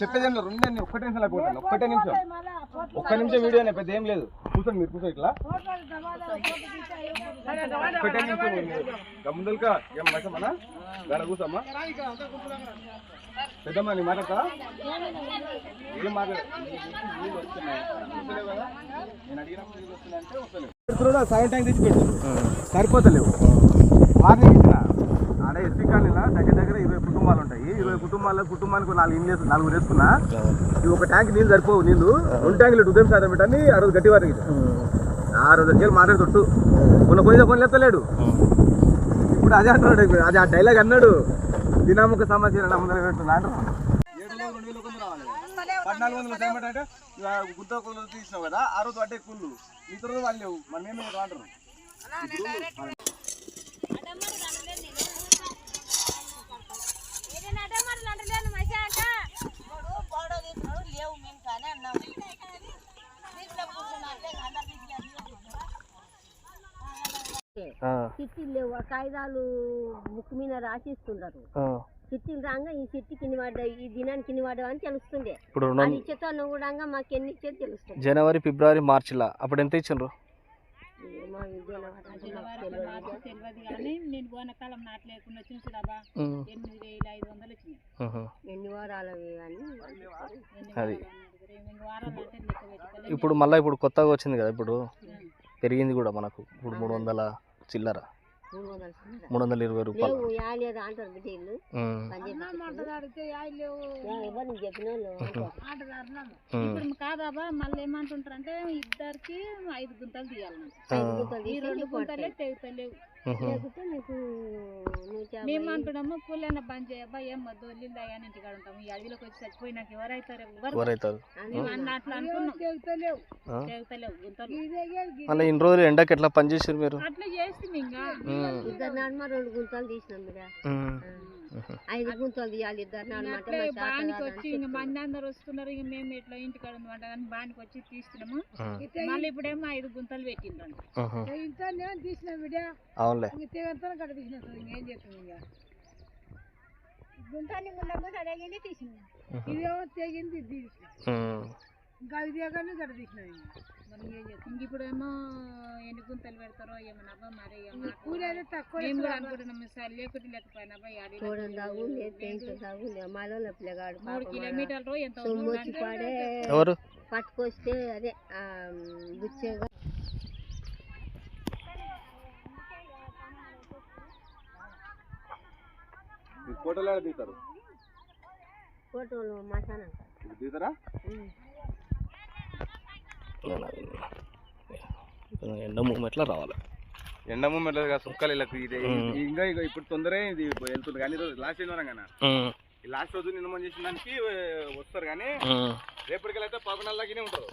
చెప్పేది ఏం రెండు అన్ని ఒక్కటే నిమిషం లేకపోతాను ఒక్కటే నిమిషం. ఒక్క నిమిషం వీడియో పెద్ద ఏం లేదు. కూర్చోండి మీరు కూర్చో ఇట్లా. ఒక్కటే నిమిషం గమ్ముదలుగా ఏం మాట మన గడ కూర్చోమ్మా. పెద్దమ్మా నీ మాట్లాడతా ఏం మాట్లాడ నీళ్ళు వస్తున్నాయి వస్తలేవు కదా నేను అడిగినప్పుడు నీళ్ళు వస్తున్నాయంటే వస్తలేవు సగం ట్యాంక్ తెచ్చి పెట్టు సరిపోతలేవు ఇచ్చిన ఆడ ఎస్పీ కాలనీలో దగ్గర దగ్గర ఇరవై కుటుంబాలు ఉంటాయి. ఇరవై కుటుంబాల కుటుంబానికి నాలుగు ఇల్లు నాలుగు వేసుకున్నా ఇవి ఒక ట్యాంక్ నీళ్ళు సరిపోవు నీళ్ళు. రెండు ట్యాంకులు ఉదయం సాధం పెట్టని ఆ రోజు గట్టి వారికి ఆ రోజు వచ్చి మాట్లాడుతూ మొన్న పోయిన పని ఎత్తలేడు ఇప్పుడు అదే అంటున్నాడు ఇప్పుడు అది ఆ డైలాగ్ అన్నాడు. దినాముఖ సమాచారం ముందర పెట్టున్నాడు పద్నాలుగు వందల టైం అంటే గుంత కొలు తీసినావు కదా ఆ రోజు అడ్డే కుళ్ళు. రోజు వాళ్ళు లేవు. మన మేము అంటారు చిట్టీలు లేవు ఆ కాగితాలు బుక్ మీద రాసిస్తున్నారు చిట్టీలు రాగా ఈ చిట్టి కింద పడ్డా ఈ దినానికి కింద పడ్డా అని తెలుస్తుండే. ఇప్పుడు ఇచ్చేతో కూడా మాకు ఎన్ని ఇచ్చేది తెలుస్తుంది. జనవరి ఫిబ్రవరి మార్చిలా అప్పుడు ఎంత ఇచ్చిండ్రు? మాకు తెలియదు. కానీ నేను పోనకాలం నాటు లేకుండా వచ్చిన చూడబా ఉమ్, ఎనిమిది వేల ఐదు వందలు వచ్చినాయి. ఎన్ని వారాలు ఎన్ని అది. వారాలు అన్నారు. ఎనిమిది వారాలు అంటే లెక్క పెట్టుకోలేదు ఇప్పుడు మళ్ళీ ఇప్పుడు కొత్తగా వచ్చింది కదా ఇప్పుడు పెరిగింది కూడా మనకు ఇప్పుడు మూడు వందల చిల్లర మూడు వందల ఇరవై రూపాయలు. ఇప్పుడు కాదాబా మళ్ళీ ఏమంటుంటారు అంటే ఇద్దరికి ఐదు గుంతలు గుంతలు ఈ రెండు గుంతలే. తెగుతలేవు. లేకపోతే యాభై. మేము అంటున్నాము కూలైన బంద్ చేయబ్బా ఏం వద్దు అయ్యా ఇంటికాడ ఉంటాము. ఈ అడవిలోకి వచ్చి చచ్చిపోయి నాకు ఎవరైతారు? ఎవరు? ఎవరైతారు? అని అన్న అట్లా అనుకున్నాం. తెగుతలేవు ఆ? తెగుతలేవు గుంతలు మళ్ళీ ఇన్ని రోజులు ఎండకి ఎట్లా పనిచేసారు మీరు? అట్లా చేస్తుంది ఇంకా. ఇద్దరు నడుమ రెండు గుంతలు తీసినాం. ఉహు. ఐదు గుంతలు తీయాలి ఇద్దరు బానికి వచ్చి ఇంక. మంది అందరు వస్తున్నారు. ఇంక మేము ఇట్లా ఇంటికాడ ఉందన్నమాట. కానీ బానికి వచ్చి తీస్తున్నాము ఉమ్, మళ్ళీ ఇప్పుడేమో ఐదు గుంతలు పెట్టిండ్రు. ఇంత నేను తీసిన బిడ్డ అవునులే. తెగంతా కడ తీసిన ఇంకేం చేస్తుంది ఇంకా? గుంతాన్ని ముందు అడగని తీసింది ఉహు. ఇదేమో తెగింది ఇది తీసిన. ఇంకా తీసిన మరి ఏం చేస్తాం? ఇంక ఇప్పుడేమో ఎన్ని గుంతలు పెడతారో ఏమన్నా అబ్బా మరి తక్కువ మేము కూడా అనుకుంటున్నాం సార్ లేకపోతే లేకపోయినా మూడు కిలోమీటర్లు ఎంత ఎవరు? పట్టుకొస్తే అదే ఫోటోలు దిగుతారు ఫోటోలు మసానా ఎండ మూమెంట్లో రావాలి. ఎండ మూమెంట్ సుక్కలు వీళ్ళకి ఇది ఇంకా ఇక ఇప్పుడు తొందరే ఇది వెళ్తుంది కానీ ఈరోజు లాస్ట్ ఉమ్, ఈ లాస్ట్ రోజు నిన్న చేసిన దానికి వస్తారు కానీ రేపటికి అయితే పదకొండు ఉంటారు.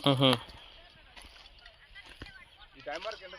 ఈ టైం వరకు ఎంత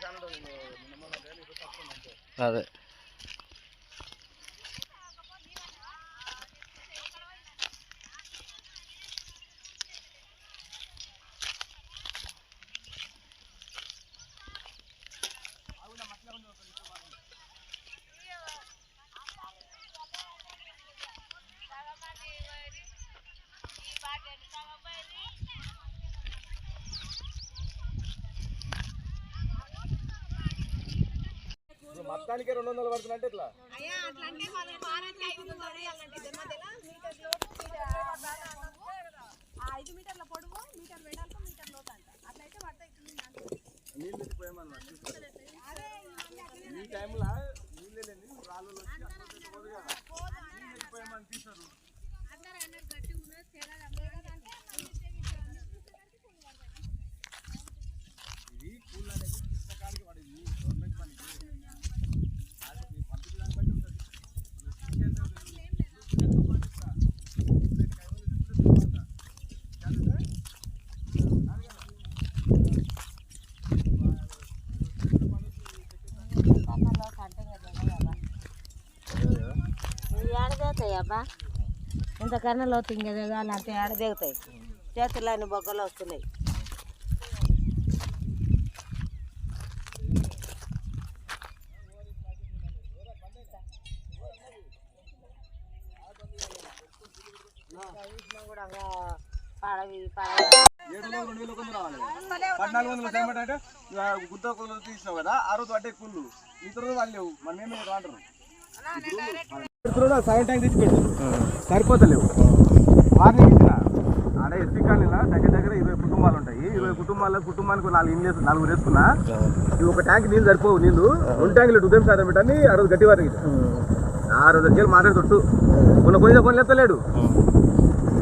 కాలం ఉంటుంది నిన్న మొన్న అంటే ఈరోజు తక్కువ ఉంది అంతే. అదే ఇప్పుడు మొత్తానికి రెండు వందలు పడుతుందంటే ఇట్లా నీళ్ళు తెచ్చిపోయామన్నా అబ్బా. ఇంతకన్నా లోతు ఇంకా దిగాలి అంటే ఏడదేగుతాయి చేతులు అన్ని బొగ్గలు వస్తున్నాయి. ఏడు వందలు రెండు వేలు కొంత రావాలి పద్నాలుగు వందలు పేమెంట్ అంటే ఇక గుత్త కొందరు తీసినావు కదా ఆ రోజు అడ్డే కుళ్ళు. రోజు వాళ్ళు లేవు మన మేము సగం ట్యాంక్ తెచ్చి పెట్టు సరిపోతలేవు. వార్నింగ్ ఇచ్చిన ఆడ ఎస్పీ కాలనీలో దగ్గర దగ్గర ఇరవై కుటుంబాలు ఉంటాయి. ఇరవై కుటుంబాల కుటుంబానికి నాలుగు ఇల్లు నాలుగు వేసుకున్నా ఇవి ఒక ట్యాంక్ నీళ్ళు సరిపోవు నీళ్ళు. రెండు ట్యాంకులు ఉదయం శాతం పెట్టని ఆ రోజు గట్టి వారికి ఆ. రోజు వచ్చి మాట్లాడుతూ మొన్న పోయిన పని లేపుతలేడు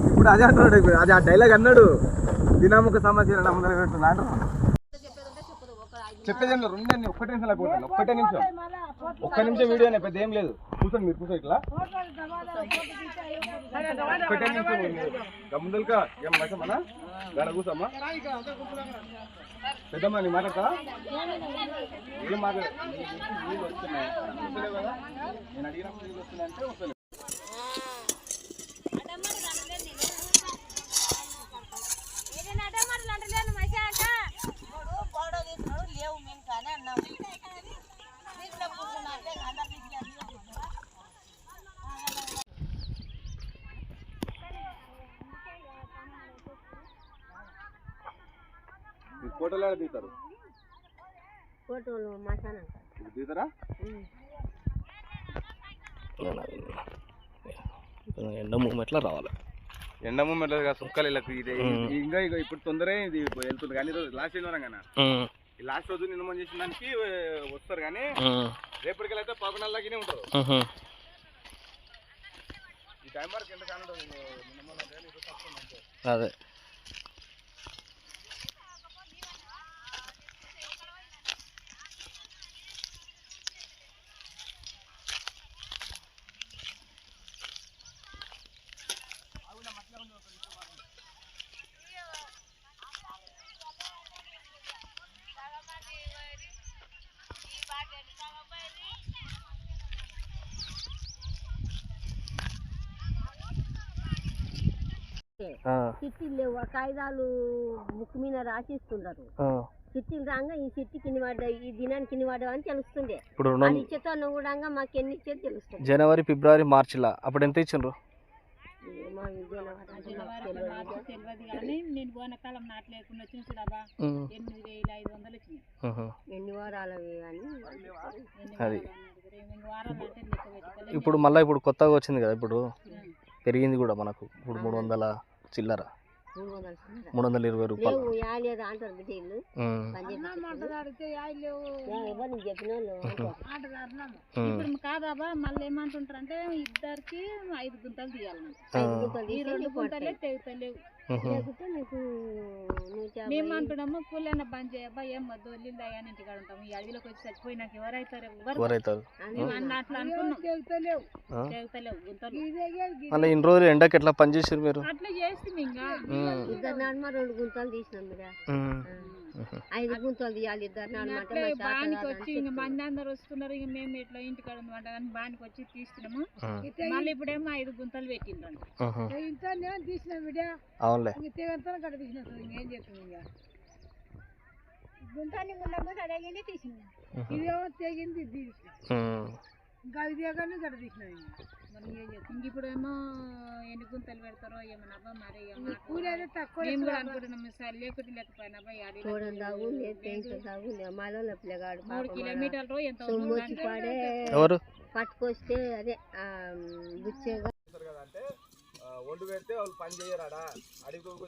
ఇప్పుడు అదే అంటున్నాడు అది ఆ డైలాగ్ అన్నాడు. దినాముఖ సమస్య పెడుతున్నా అంటారు చెప్పేది రెండు నేను ఒక్కటే నిమిషం. లేకపోతాను ఒక్కటే నిమిషం ఒక్క నిమిషం వీడియో పెద్ద ఏం లేదు. కూర్చోండి మీరు కూర్చో ఇట్లా. ఒక్కటే నిమిషం గమ్ముదలుగా ఏం మాట మన గడ కూర్చోమ్మా. పెద్దమ్మా నీ మాట్లాడతా ఏం మాట్లాడు నేను అడిగినప్పుడు ఫోటోలు ఎలా దిగుతారు? ఫోటోలు మసానా ఇది దిగుతారా? ఎండ మూమెంట్లో రావాలి. ఎండ మూమెంట్ సుక్కలు ఇలా ఇది ఇంకా ఇక ఇప్పుడు తొందరే ఇది వెళ్తుంది కానీ ఈరోజు లాస్ట్ శనివారం కానీ లాస్ట్ రోజు నిన్న మనం చేసిన దానికి వస్తారు కానీ ఉమ్, రేపటికెళ్ళైతే పదకొండులాగానే ఉంటారు. ఈ టైం వరకు ఎంత కానీ. అదే. ఆ, చిట్టీలు లేవు ఆ కాగితాలు బుక్ మీద రాసిస్తున్నారు ఆ. చిట్టీలు రాగా ఈ చిట్టి కింది పడ్డాయి ఈ దినానికి కింది పడ్డాయి అని తెలుస్తుంది ఇప్పుడు అది ఇచ్చేతో కూడా మాకు ఎన్ని ఇచ్చేది తెలుస్తుంది జనవరి ఫిబ్రవరి మార్చిలా అప్పుడు ఎంత ఇచ్చిండ్రు? ఏమో ఇది నాకు తెలియదు. తెలియదు కానీ నేను బోనకాలం నాటు లేకుండా వచ్చిన చూడబా ఉమ్, ఎనిమిది వేల ఐదు వందలు వచ్చినాయి ఉహు. ఎన్ని వారాలు అవి అని ఎన్ని అది. వారాలు అన్నారు? ఎనిమిది వారాలు అంటే లెక్క పెట్టుకోలేదు. ఇప్పుడు మళ్ళీ ఇప్పుడు కొత్తగా వచ్చింది కదా ఇప్పుడు? పెరిగింది కూడా మనకు. ఇప్పుడు మూడు వందల చిల్లర. మూడు వందల ఇరవై రూపాయలు. కాదాబా మళ్ళీ ఏమంటుంటారు అంటే ఇద్దరికి ఐదు గుంతలు గుంతలు ఈ రెండు గుంతలే. తెగుతలేవు. లేకపోతే నీకు. మేము అంటున్నాము కూలైనా బంద్ చేయబ్బా ఏం వద్దు వెళ్ళింది అయ్యా ఇంటికాడ ఉంటాము ఈ అడవిలోకి వచ్చి చచ్చిపోయినాక ఎవరైతారు? ఎవరు? ఎవరైతారు? అట్లా అనుకున్నాం. తెగుతలేవు ఆ? తెగుతలేవు గుంతలు మళ్ళీ ఇన్ని రోజులు ఎండకి ఎట్లా పని చేసారు మీరు? అట్లా చేస్తుంది ఇంకా. ఇద్దరు నడుమ రెండు గుంతలు తీసినాం ఆ. ఐదు గుంతలు తీయాలి ఇద్దరు బానికి వచ్చి ఇంక. మంది అందరు వస్తున్నారు ఇంక మేము ఇట్లా ఇంటికాడ ఉందంట కానీ బానికి వచ్చి తీస్తున్నాము. మళ్ళీ ఇప్పుడేమో ఐదు గుంతలు పెట్టిండ్రంట. ఉహు. తీసిన బిడ్డ అవునులే. తెగంతా కడ తీసిన ఇంకేం చేస్తుంది ఇంకా? గుంతాన్ని అడిగింది తీసింది ఉహు. ఇదేమో తెగింది ఇది తీసిన. ఇంకా అది దిగగానే గడ తీసిన ఏం ఇంక ఇప్పుడేమో ఎన్ని గుంతలు పెడతారో ఏమన్నా అబ్బా మరి కూలైతే తక్కువ మేము కూడా అనుకుంటున్నాం. సార్ లేకుంటే లేకపోయినా మూడు కిలోమీటర్లు ఎంత ఎవరు? పట్టుకొస్తే అదే గుచ్చేగా అంటే ఒండు పెడితే వాళ్ళు పని చేయరాడా? అడిగి వచ్చి